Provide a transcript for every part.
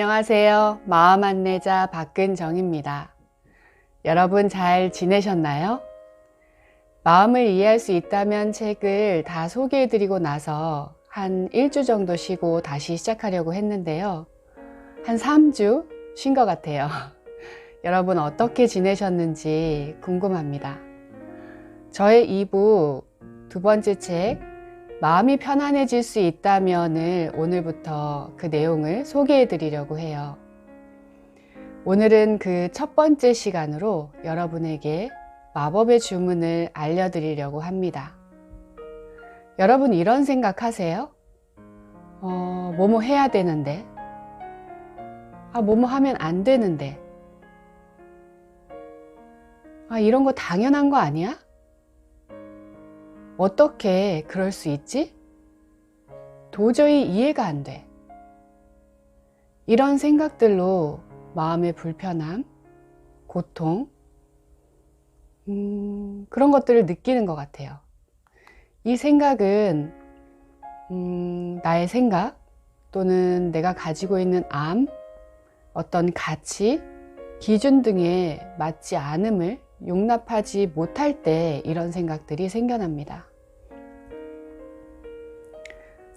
안녕하세요. 마음 안내자 박근정입니다. 여러분 잘 지내셨나요? 마음을 이해할 수 있다면 책을 다 소개해드리고 나서 한 일주 정도 쉬고 다시 시작하려고 했는데요. 한 3주 쉰 것 같아요. 여러분 어떻게 지내셨는지 궁금합니다. 저의 2부 두 번째 책, 마음이 편안해질 수 있다면을 오늘부터 그 내용을 소개해 드리려고 해요. 오늘은 그 첫 번째 시간으로 여러분에게 마법의 주문을 알려드리려고 합니다. 여러분 이런 생각 하세요? 어, 뭐뭐 해야 되는데? 아, 뭐뭐 하면 안 되는데? 아, 이런 거 당연한 거 아니야? 어떻게 그럴 수 있지? 도저히 이해가 안 돼. 이런 생각들로 마음의 불편함, 고통, 음, 그런 것들을 느끼는 것 같아요. 이 생각은, 음, 나의 생각 또는 내가 가지고 있는 암, 어떤 가치, 기준 등에 맞지 않음을 용납하지 못할 때 이런 생각들이 생겨납니다.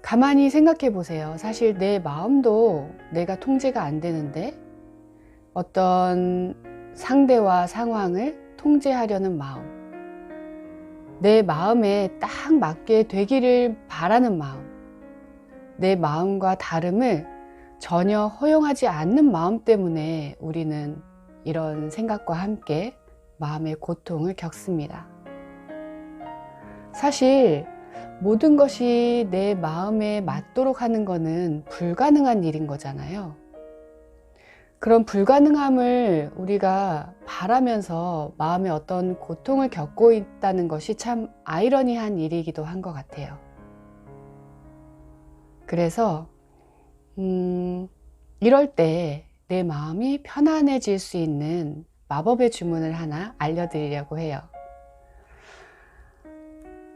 가만히 생각해 보세요. 사실 내 마음도 내가 통제가 안 되는데 어떤 상대와 상황을 통제하려는 마음, 내 마음에 딱 맞게 되기를 바라는 마음, 내 마음과 다름을 전혀 허용하지 않는 마음 때문에 우리는 이런 생각과 함께 마음의 고통을 겪습니다. 사실 모든 것이 내 마음에 맞도록 하는 것은 불가능한 일인 거잖아요. 그런 불가능함을 우리가 바라면서 마음에 어떤 고통을 겪고 있다는 것이 참 아이러니한 일이기도 한 것 같아요. 그래서, 음, 이럴 때 내 마음이 편안해질 수 있는 마법의 주문을 하나 알려드리려고 해요.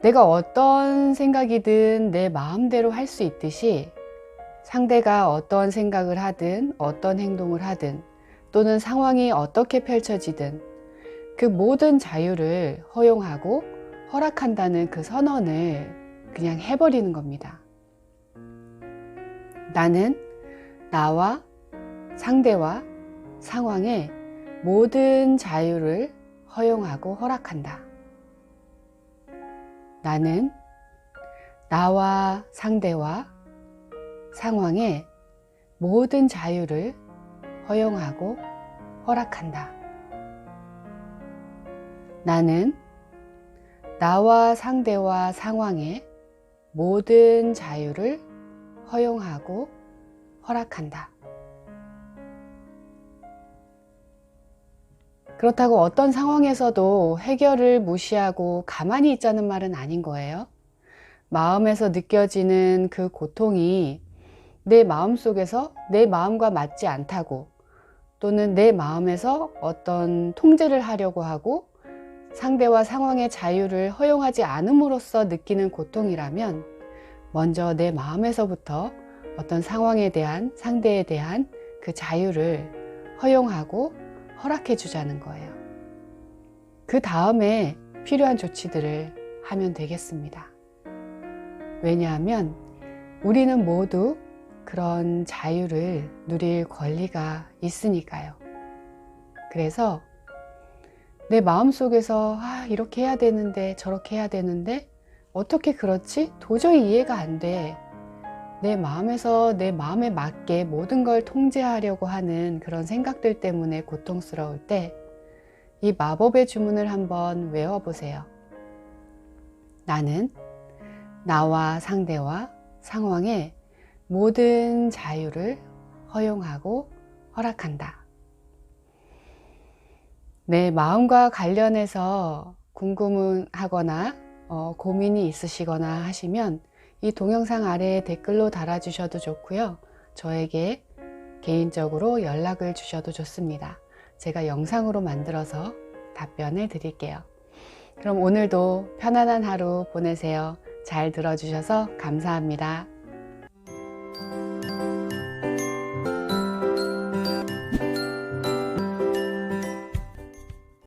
내가 어떤 생각이든 내 마음대로 할 수 있듯이 상대가 어떤 생각을 하든 어떤 행동을 하든 또는 상황이 어떻게 펼쳐지든 그 모든 자유를 허용하고 허락한다는 그 선언을 그냥 해버리는 겁니다. 나는 나와 상대와 상황에 모든 자유를 허용하고 허락한다. 나는 나와 상대와 상황에 모든 자유를 허용하고 허락한다. 나는 나와 상대와 상황에 모든 자유를 허용하고 허락한다. 그렇다고 어떤 상황에서도 해결을 무시하고 가만히 있자는 말은 아닌 거예요. 마음에서 느껴지는 그 고통이 내 마음 속에서 내 마음과 맞지 않다고 또는 내 마음에서 어떤 통제를 하려고 하고 상대와 상황의 자유를 허용하지 않음으로써 느끼는 고통이라면 먼저 내 마음에서부터 어떤 상황에 대한 상대에 대한 그 자유를 허용하고 허락해 주자는 거예요. 그 다음에 필요한 조치들을 하면 되겠습니다. 왜냐하면 우리는 모두 그런 자유를 누릴 권리가 있으니까요. 그래서 내 마음 속에서 아, 이렇게 해야 되는데 저렇게 해야 되는데 어떻게 그렇지? 도저히 이해가 안 돼. 내 마음에서 내 마음에 맞게 모든 걸 통제하려고 하는 그런 생각들 때문에 고통스러울 때 이 마법의 주문을 한번 외워보세요. 나는 나와 상대와 상황에 모든 자유를 허용하고 허락한다. 내 마음과 관련해서 궁금하거나 어, 고민이 있으시거나 하시면 이 동영상 아래에 댓글로 달아주셔도 좋고요. 저에게 개인적으로 연락을 주셔도 좋습니다. 제가 영상으로 만들어서 답변을 드릴게요. 그럼 오늘도 편안한 하루 보내세요. 잘 들어주셔서 감사합니다.